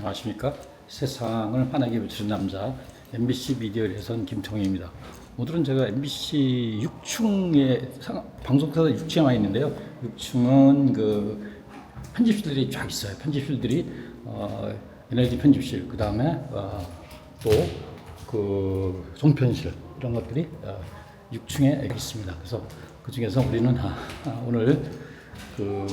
안녕하십니까? 세상을 환하게 비추는 남자 MBC 미디어에선 김통희입니다. 오늘은 제가 MBC 6층에 방송사가 6층에 와 있는데요. 6층은 그 편집실들이 쫙 있어요. 편집실들이 어, 에너지 편집실 그 다음에 어, 또 그 종편실 이런 것들이 어, 6층에 있습니다. 그래서 그 중에서 우리는 아, 아, 오늘 그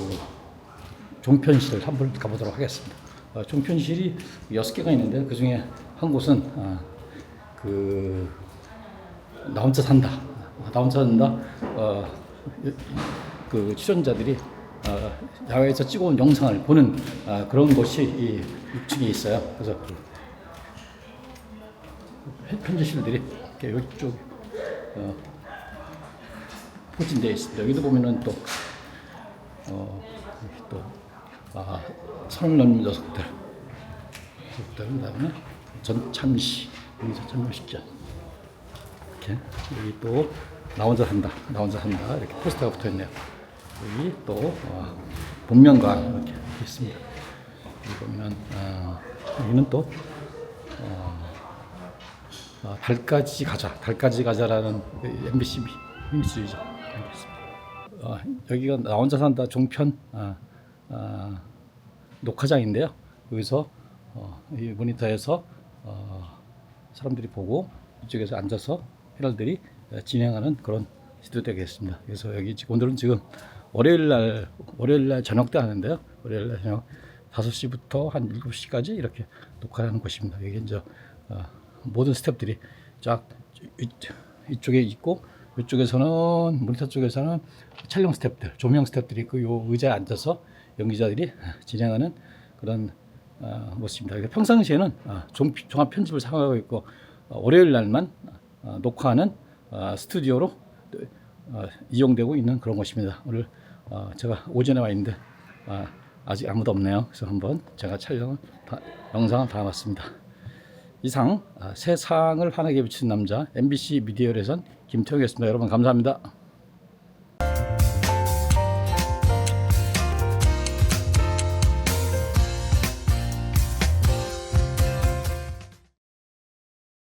종편실을 한번 가보도록 하겠습니다. 어, 종편실이 여섯 개가 있는데 그 중에 한 곳은 어, 그나 혼자 산다. 아, 나 혼자 산다. 어, 그 출연자들이 어, 야외에서 찍어온 영상을 보는 어, 그런 곳이 이 6층에 있어요. 그래서 그 편- 편집실들이 이쪽 어, 포진되어 있습니다. 여기도 보면은 또 어, 또, 아, 넘는 녀석들. 녀석들, 그 다음에 전참시, 여기서 참여식전. 이렇게, 여기 또, 나 혼자 산다, 나 혼자 산다. 이렇게 포스터가 붙어 있네요. 여기 또, 어, 복면가왕 이렇게 있습니다. 여기 보면, 어, 여기는 또, 어, 달까지 가자, 달까지 가자라는 그 MBC 미- 미니스리죠. 알겠습니다. 어, 여기가 나 혼자 산다 종편 아, 아, 녹화장인데요. 여기서 어, 이 모니터에서 어, 사람들이 보고 이쪽에서 앉아서 패널들이 어, 진행하는 그런 시도 되겠습니다. 그래서 여기 오늘은 지금 월요일 날 월요일 날 저녁 때 하는데요. 월요일 날 저녁 5시부터 한 7시까지 이렇게 녹화하는 곳입니다. 여기 이제 어, 모든 스태프들이 쫙 이- 이쪽에 있고 이쪽에서는 모니터 쪽에서는 촬영 스태프들, 조명 스태프들이 있고 요 의자에 앉아서 연기자들이 진행하는 그런 어, 모습입니다. 평상시에는 어, 종, 종합 편집을 사용하고 있고 어, 월요일 날만 어, 녹화하는 어, 스튜디오로 어, 이용되고 있는 그런 곳입니다. 오늘 어, 제가 오전에 와 있는데 어, 아직 아무도 없네요. 그래서 한번 제가 촬영을 다, 영상을 담았습니다. 이상 아, 세상을 환하게 비치는 남자 MBC 미디어에선 김태형이었습니다. 여러분 감사합니다.